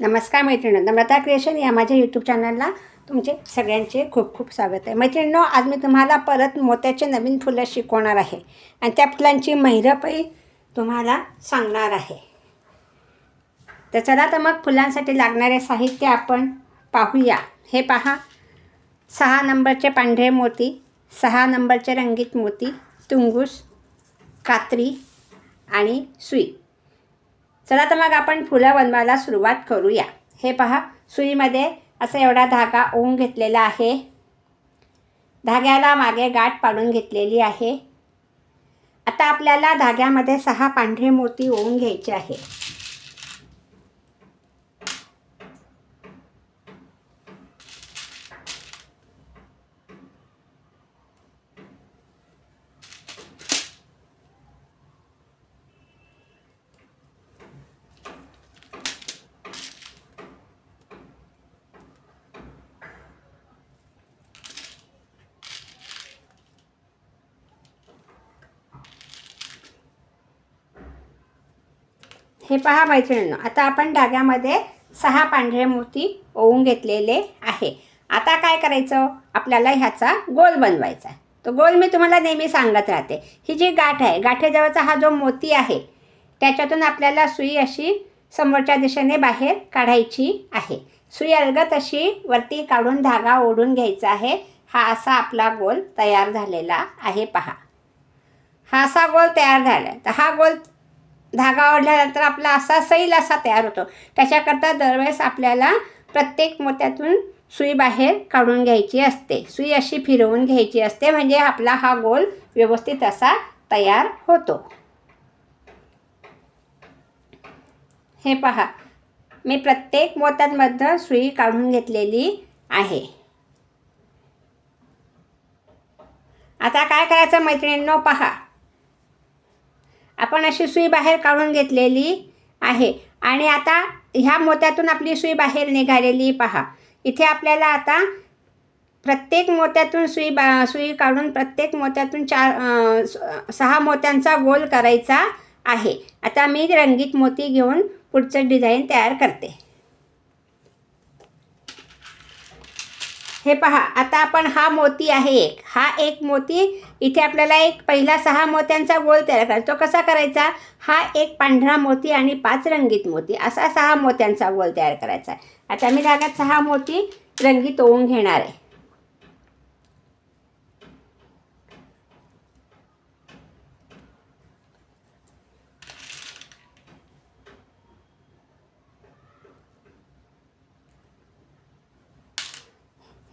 नमस्कार मैत्रिणी नम्रता क्रिएशन या माझ्या यूट्यूब चॅनलला तुमचे सगळ्यांचे खूप खूप स्वागत आहे. मैत्रिणींनो आज मी तुम्हाला परत मोत्याचे नवीन फुलं शिकवणार आहे आणि त्या फुलांची महिरपही तुम्हाला सांगणार आहे. तर चला तर मग फुलांसाठी लागणारे साहित्य आपण पाहूया. हे पहा. सहा नंबरचे पांढरे मोती सहा नंबरचे रंगीत मोती तुंगूस कात्री आणि सुई. चला तर मग आपण फुलं बनवायला सुरुवात करूया. हे पहा सुईमध्ये असा एवढा धागा ओवून घेतलेला आहे. धाग्याला मागे गाठ पाडून घेतलेली आहे. आता आपल्याला धाग्यामध्ये सहा पांढरे मोती ओवून घ्यायचे आहे. हे पहा मैत्रिणींनो आता आपण धाग्यामध्ये सहा पांढरे मोती ओवून घेतलेले आहे. आता काय करायचं? आपल्याला ह्याचा गोल बनवायचा आहे. तो गोल मी तुम्हाला नेहमी सांगत राहते. ही जी गाठ आहे गाठेजवळचा हा जो मोती आहे त्याच्यातून आपल्याला सुई अशी समोरच्या दिशेने बाहेर काढायची आहे. सुई अलगत अशी वरती काढून धागा ओढून घ्यायचा आहे. हा असा आपला गोल तयार झालेला आहे पहा. हा असा गोल तयार झाला आहे. तर हा गोल धागा ओढल्यानंतर आपला असा सैल असा तयार होतो. त्याच्याकरता दरवेळेस आपल्याला प्रत्येक मोत्यातून सुई बाहेर काढून घ्यायची असते. सुई अशी फिरवून घ्यायची असते म्हणजे आपला हा गोल व्यवस्थित असा तयार होतो. हे पहा मी प्रत्येक मोत्यांमधनं सुई काढून घेतलेली आहे. आता काय करायचं मैत्रिणींनो पहा. आपण अशी सुई बाहेर काढून घेतलेली आहे. आणि आता ह्या मोत्यातून आपली सुई बाहेर निघालेली पहा. इथे आपल्याला आता प्रत्येक मोत्यातून सुई बा सुई काढून प्रत्येक मोत्यातून चार सहा मोत्यांचा गोल करायचा आहे. आता मी रंगीत मोती घेऊन पुढचं डिझाईन तयार करते. हे पहा आता आपण हा मोती आहे एक. हा एक मोती इथे आपल्याला एक पहिला सहा मोत्यांचा गोल तयार करायचा. तो कसा करायचा? हा एक पांढरा मोती आणि पाच रंगीत मोती. असा सहा मोत्यांचा गोल तयार करायचा आहे. आता मी धाग्यात सहा मोती रंगीत ओवून घेणार आहे.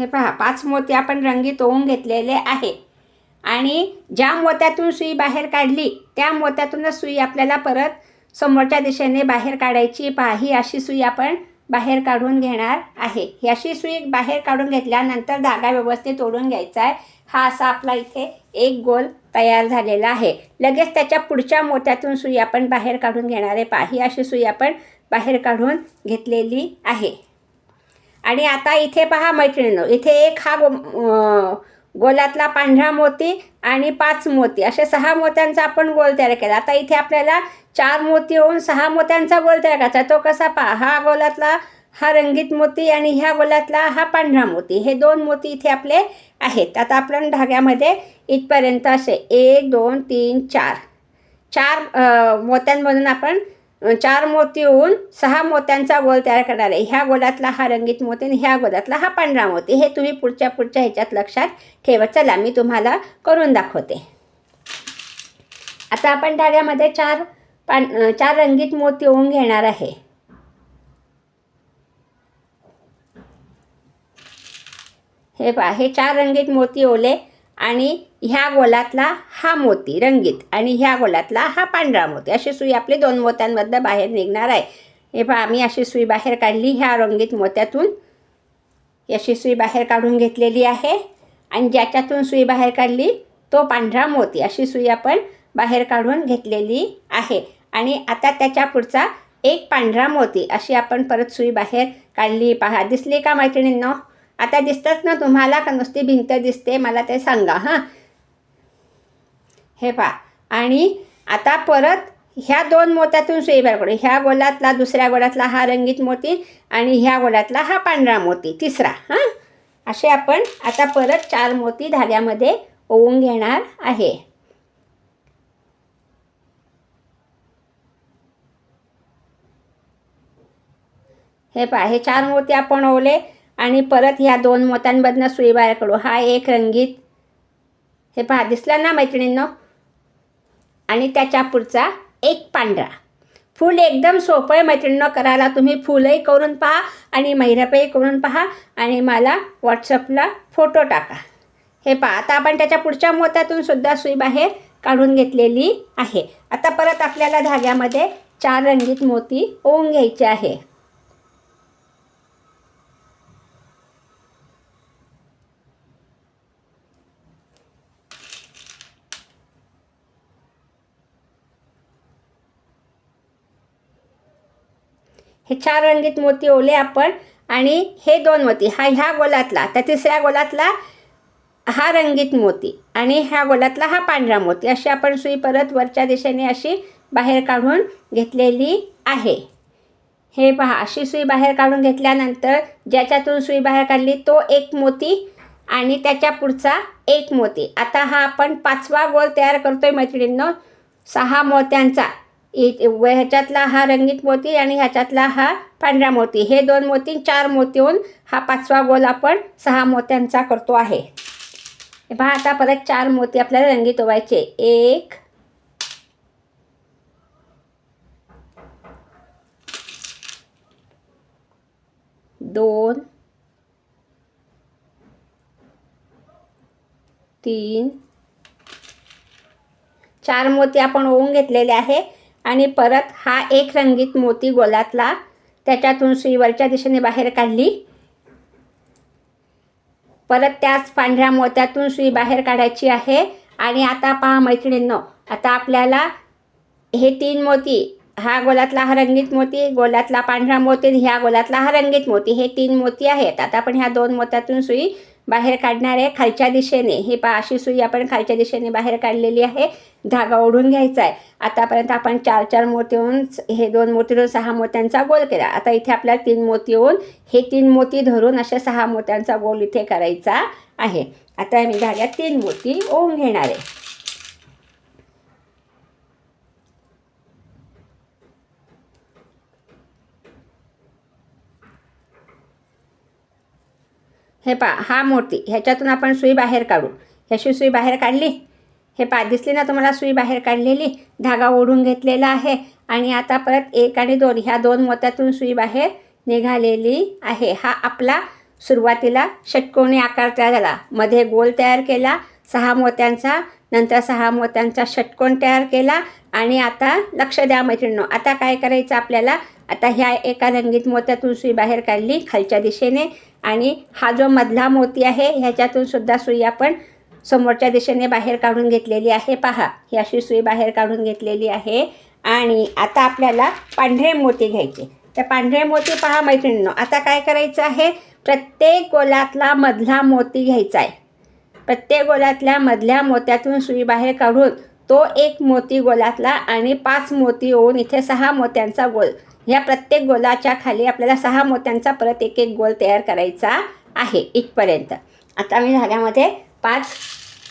हे पहा पाच मोती आपण रंगीत होऊन घेतलेले आहे. आणि ज्या मोत्यातून सुई बाहेर काढली त्या मोत्यातूनच सुई आपल्याला परत समोरच्या दिशेने बाहेर काढायची. पहा ही अशी सुई आपण बाहेर काढून घेणार आहे. ही अशी सुई बाहेर काढून घेतल्यानंतर धागा व्यवस्थित ओढून घ्यायचा आहे. हा असा आपला इथे एक गोल तयार झालेला आहे. लगेच त्याच्या पुढच्या मोत्यातून सुई आपण बाहेर काढून घेणार आहे. पहा ही अशी सुई आपण बाहेर काढून घेतलेली आहे. आणि आता इथे पहा मैत्रिणीनो इथे एक हा गो गोलातला पांढरा मोती आणि पाच मोती. असे सहा मोत्यांचा आपण गोल तयार केला. आता इथे आपल्याला चार मोती होऊन सहा मोत्यांचा गोल तयार करायचा तो कसा पहा हा गोलातला हा रंगीत मोती आणि ह्या गोलातला हा पांढरा मोती. हे दोन मोती इथे आपले आहेत. आता आपण धाग्यामध्ये इथपर्यंत असे एक दोन तीन चार चार मोत्यांमधून आपण चार मोती होऊन सहा मोत्यांचा गोल तयार करणार आहे. ह्या गोलातला हा रंगीत मोती आणि ह्या गोलातला हा पांढरा मोती. हे तुम्ही पुढच्या पुढच्या ह्याच्यात लक्षात ठेवत चला मी तुम्हाला करून दाखवते. आता आपण धाग्यामध्ये चार पां चार रंगीत मोती होऊन घेणार आहे. हे पहा हे चार रंगीत मोती ओले. आणि ह्या गोलातला हा मोती रंगीत. आणि ह्या गोलातला हा पांढरा मोती. अशी सुई आपली दोन मोत्यांमधनं बाहेर निघणार आहे. हे पहा आम्ही अशी सुई बाहेर काढली ह्या रंगीत मोत्यातून. अशी सुई बाहेर काढून घेतलेली आहे. आणि ज्याच्यातून सुई बाहेर काढली तो पांढरा मोती. अशी सुई आपण बाहेर काढून घेतलेली आहे. आणि आता त्याच्या पुढचा एक पांढरा मोती. अशी आपण परत सुई बाहेर काढली. पहा दिसली का मैत्रिणींनो? आता दिसतात ना तुम्हाला का नुसती भिंत दिसते? मला ते सांगा हां. हे पहा. आणि आता परत ह्या दोन मोत्यातून सुई बाहेर पडू. ह्या गोलातला दुसऱ्या गोलातला हा रंगीत मोती आणि ह्या गोलातला हा पांढरा मोती तिसरा हां. असे आपण आता परत चार मोती धाग्यामध्ये ओवून घेणार आहे. हे पहा हे चार मोती आपण ओवले. आणि परत ह्या दोन मोत्यांमधनं सुई बाहेर काढू. हा एक रंगीत हे पहा दिसला ना मैत्रिणींनो? आणि त्याच्या पुढचा एक पांढरा. फूल एकदम सोपं आहे मैत्रिणींनो करायला. तुम्ही फुलही करून पहा आणि मैरपही करून पहा आणि मला व्हॉट्सअपला फोटो टाका. हे पहा आता आपण त्याच्या पुढच्या मोत्यातून सुद्धा सुई बाहेर काढून घेतलेली आहे. आता परत आपल्याला धाग्यामध्ये चार रंगीत मोती ओवून घ्यायचे आहे. हे चार रंगीत मोती ओले आपण आणि हे दोन मोती. हा ह्या गोलातला त्या तिसऱ्या गोलातला हा रंगीत मोती आणि ह्या गोलातला हा पांढरा मोती. अशी आपण सुई परत वरच्या दिशेने अशी बाहेर काढून घेतलेली आहे. हे पहा अशी सुई बाहेर काढून घेतल्यानंतर ज्याच्यातून सुई बाहेर काढली तो एक मोती आणि त्याच्या पुढचा एक मोती. आता हा आपण पाचवा गोल तयार करतोय मैत्रिणींनो. सहा मोत्यांचा. ह्याच्यातला हा रंगीत मोती आणि ह्याच्यातला हा पांढरा मोती. हे दोन मोती चार मोती होऊन हा पाचवा गोल आपण सहा मोत्यांचा करतो आहे. पहा आता परत चार मोती आपल्याला रंगीत ओवायचे एक दोन तीन चार मोती आपण ओवून घेतलेले आहे आणि परत हा एक रंगीत मोती गोलातला त्याच्यातून सुईवरच्या दिशेने बाहेर काढली. परत त्याच पांढऱ्या मोत्यातून सुई बाहेर काढायची आहे. आणि आता पहा मैत्रिणींनो आता आपल्याला हे तीन मोती हा गोलातला हा रंगीत मोती गोलातला पांढरा मोती ह्या गोलातला हा रंगीत मोती हे तीन मोती आहेत. आता आपण ह्या दोन मोत्यातून सुई बाहेर काढणार आहे खालच्या दिशेने. ही पा अशी सुई आपण खालच्या दिशेने बाहेर काढलेली आहे. धागा ओढून घ्यायचा आहे. आतापर्यंत आपण चार चार मोती होऊन हे दोन मोती धरून सहा मोत्यांचा गोल केला. आता इथे आपल्याला तीन मोती होऊन हे तीन मोती धरून अशा सहा मोत्यांचा गोल इथे करायचा आहे. आता मी धाग्यात तीन मोती ओवून घेणार आहे. हे पा हा मोती ह्याच्यातून आपण सुई बाहेर काढू. ह्याशी सुई बाहेर काढली. हे पा दिसली ना तुम्हाला सुई बाहेर काढलेली? धागा ओढून घेतलेला आहे. आणि आता परत एक आणि दोन ह्या दोन मोत्यातून सुई बाहेर निघालेली आहे. हा आपला सुरुवातीला षटकोनी आकार तयार झाला. मध्ये गोल तयार केला सहा मोत्यांचा नंतर सहा मोत्यांचा षटकोन तयार केला. आणि आता लक्ष द्या मैत्रिणींनो आता काय करायचं आपल्याला? आता ह्या एका रंगीत मोत्यातून सुई बाहेर काढली खालच्या दिशेने. आणि हा जो मधला मोती आहे ह्याच्यातून सुद्धा सुई आपण समोरच्या दिशेने बाहेर काढून घेतलेली आहे. पहा ही अशी सुई बाहेर काढून घेतलेली आहे. आणि आता आपल्याला पांढरे मोती घ्यायचे. तर पांढरे मोती पहा मैत्रिणींनो आता काय करायचं आहे? प्रत्येक गोलातला मधला मोती घ्यायचा आहे. प्रत्येक गोलातल्या मधल्या मोत्यातून सुई बाहेर काढून तो एक मोती गोलातला आणि पाच मोती होऊन इथे सहा मोत्यांचा गोल. ह्या प्रत्येक गोलाच्या खाली आपल्याला सहा मोत्यांचा परत एक एक गोल तयार करायचा आहे इथपर्यंत. आता मी धाग्यामध्ये पाच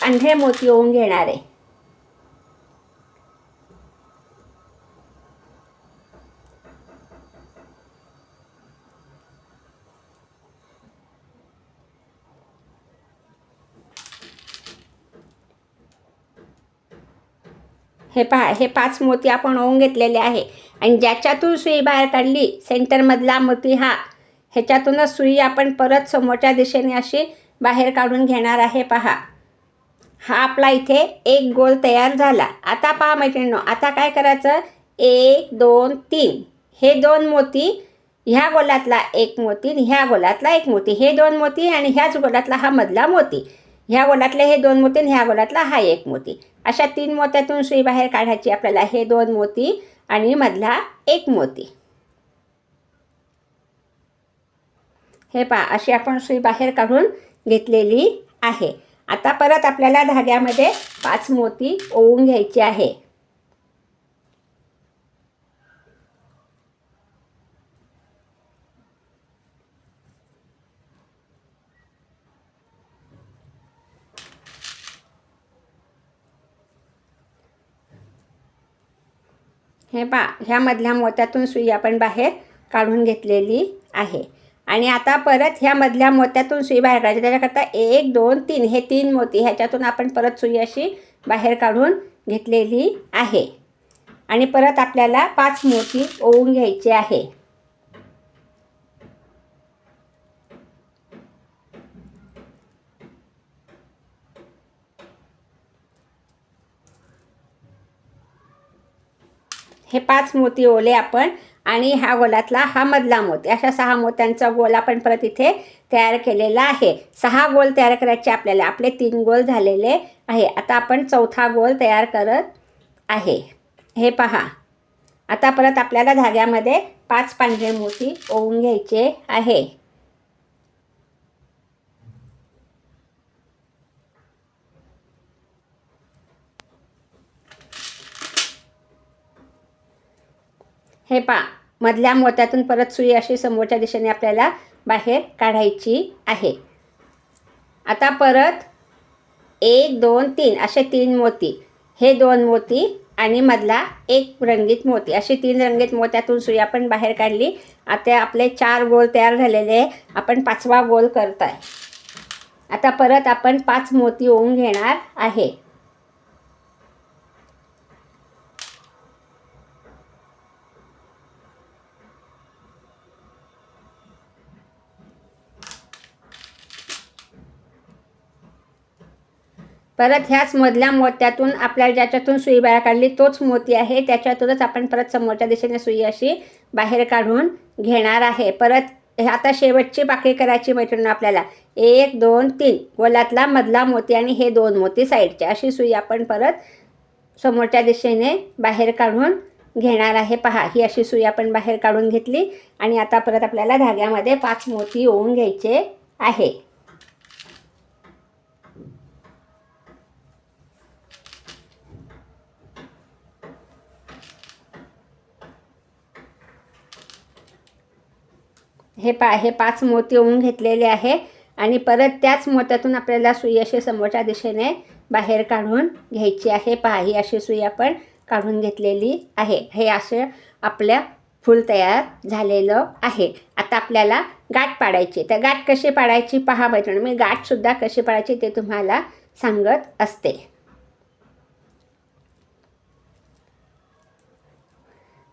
पांढरे मोती होऊन घेणार आहे. हे पहा हे पाच मोती आपण ओवून घेतलेले आहे. आणि ज्याच्यातून सुई बाहेर काढली सेंटरमधला मोती हा ह्याच्यातूनच सुई आपण परत समोरच्या दिशेने अशी बाहेर काढून घेणार आहे पहा. हा आपला इथे एक गोल तयार झाला. आता पहा मैत्रिणीनो आता काय करायचं? एक दोन तीन. हे दोन मोती ह्या गोलातला एक मोती ह्या गोलातला एक मोती. हे दोन मोती आणि ह्याच गोलातला हा मधला मोती. ह्या गोलातले हे दोन मोती आणि ह्या गोलातला हा एक मोती. अशा तीन मोत्यातून सुई बाहेर काढायची आपल्याला. हे दोन मोती आणि मधला एक मोती. हे पा अशी आपण सुई बाहेर काढून घेतलेली आहे. आता परत आपल्याला धाग्यामध्ये पाच मोती ओवून घ्यायचे आहे. हे पा ह्यामधल्या मोत्यातून सुई आपण बाहेर काढून घेतलेली आहे. आणि आता परत ह्या मधल्या मोत्यातून सुई बाहेर काढायची त्याच्याकरता एक दोन तीन हे तीन मोती ह्याच्यातून आपण परत सुई अशी बाहेर काढून घेतलेली आहे. आणि परत आपल्याला पाच मोती ओवून घ्यायचे आहे. हे पाच मोती ओले आपण आणि ह्या गोलातला हा मधला मोती. अशा सहा मोत्यांचा गोल आपण परत इथे तयार केलेला आहे. सहा गोल तयार करायचे आपल्याला. आपले तीन गोल झालेले आहे. आता आपण चौथा गोल तयार करत आहे. हे पहा. आता परत आपल्याला धाग्यामध्ये पाच पांढरे मोती ओवून घ्यायचे आहे. हे पा मधल्या मोत्यातून परत सुई अशी समोरच्या दिशेने आपल्याला बाहेर काढायची आहे. आता परत एक दोन तीन असे तीन मोती. हे दोन मोती आणि मधला एक रंगीत मोती. अशी तीन रंगीत मोत्यातून सुई आपण बाहेर काढली. आता आपले चार गोल तयार झालेले आहे. आपण पाचवा गोल करत आहे आता परत आपण पाच मोती ओवून घेणार आहे. परत ह्याच मधल्या मोत्यातून आपल्याला ज्याच्यातून सुई बाहेर काढली तोच मोती आहे. त्याच्यातूनच आपण परत समोरच्या दिशेने सुई अशी बाहेर काढून घेणार आहे. परत हे आता शेवटची पाकळी करायची मैत्रीण आपल्याला. एक दोन तीन. गोलातला मधला मोती आणि हे दोन मोती साईडचे. अशी सुई आपण परत समोरच्या दिशेने बाहेर काढून घेणार आहे. पहा ही अशी सुई आपण बाहेर काढून घेतली आणि आता परत आपल्याला धाग्यामध्ये पाच मोती ओवून घ्यायचे आहे. हे पा हे पाच मोती ओवून घेतलेले आहे आणि परत त्याच मोत्यातून आपल्याला सुई अशी समोरच्या दिशेने बाहेर काढून घ्यायची आहे. पहा ही अशी सुई आपण काढून घेतलेली आहे. हे असं आपल्या फूल तयार झालेलं आहे. आता आपल्याला गाठ पाडायची. तर गाठ कशी पाडायची पहा मैत्रिणी मी गाठसुद्धा कशी पाडायची ते तुम्हाला सांगत असते.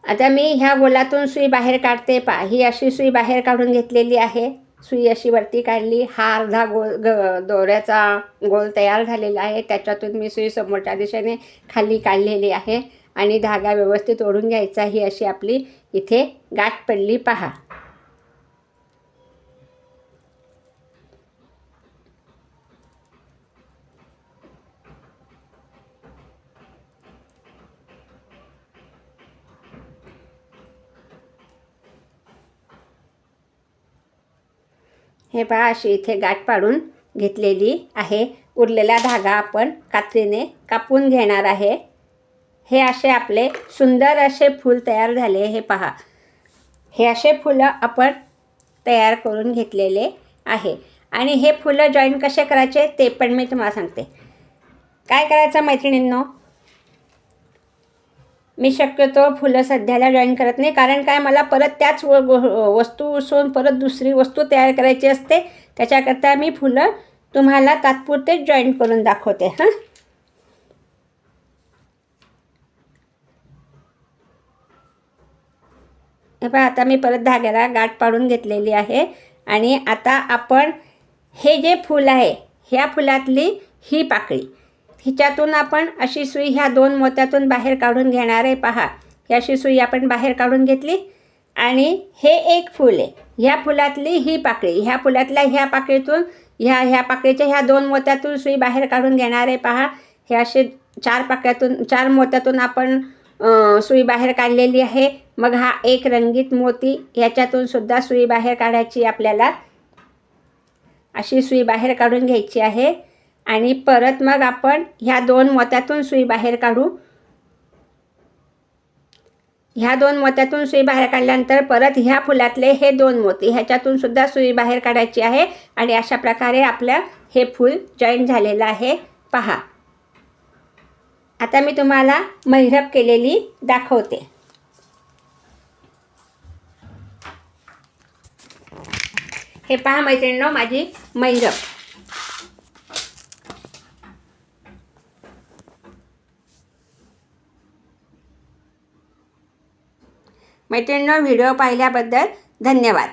आता मी ह्या गोलातून सुई बाहेर काढते पा ही अशी सुई बाहेर काढून घेतलेली आहे. सुई अशी वरती काढली. हा अर्धा गोल ग दोऱ्याचा गोल तयार झालेला आहे. त्याच्यातून मी सुई समोरच्या दिशेने खाली काढलेली आहे. आणि धागा व्यवस्थित ओढून घ्यायचा. ही अशी आपली इथे गाठ पडली. पहा. हे पहा अशी इथे गाठ पाडून घेतलेली आहे. उरलेला धागा आपण कात्रीने कापून घेणार आहे. हे असे आपले सुंदर असे फूल तयार झाले हे पहा. हे असे फुलं आपण तयार करून घेतलेले आहे. आणि हे फुलं जॉईन कसे करायचे ते पण मी तुम्हाला सांगते. काय करायचं मैत्रिणींनो? मी शक्यतो फुलं सध्याला जॉईन करत नाही. कारण काय मला परत त्याच व वस्तू उसून परत दुसरी वस्तू तयार करायची असते. त्याच्याकरता मी फुलं तुम्हाला तात्पुरतेच जॉईन करून दाखवते. हां? हे पहा आता मी परत धाग्याला गाठ पाडून घेतलेली आहे. आणि आता आपण हे जे फूल आहे ह्या फुलातली ही पाकळी. हिच्यातून आपण अशी सुई ह्या दोन मोत्यातून बाहेर काढून घेणार आहे पहा. ही अशी सुई आपण बाहेर काढून घेतली. आणि हे एक फूल आहे. ह्या फुलातली ही पाकळी ह्या फुलातल्या ह्या पाकळीतून ह्या ह्या पाकळीच्या ह्या दोन मोत्यातून सुई बाहेर काढून घेणार आहे पहा. हे असे चार पाकळ्यातून चार मोत्यातून आपण सुई बाहेर काढलेली आहे. मग हा एक रंगीत मोती ह्याच्यातून सुद्धा सुई बाहेर काढायची आपल्याला. अशी सुई बाहेर काढून घ्यायची आहे. आणि परत मग आपण ह्या दोन मोत्यातून सुई बाहेर काढू. ह्या दोन मोत्यातून सुई बाहेर काढल्यानंतर परत ह्या फुलातले हे दोन मोती ह्याच्यातून सुद्धा सुई बाहेर काढायची आहे. आणि अशा प्रकारे आपलं हे फूल जॉईन झालेलं आहे. पहा. आता मी तुम्हाला मैरप केलेली दाखवते. हे पहा मैत्रिणीनो माझी मैरप. मैत्रिणींनो व्हिडिओ पाहिल्याबद्दल धन्यवाद.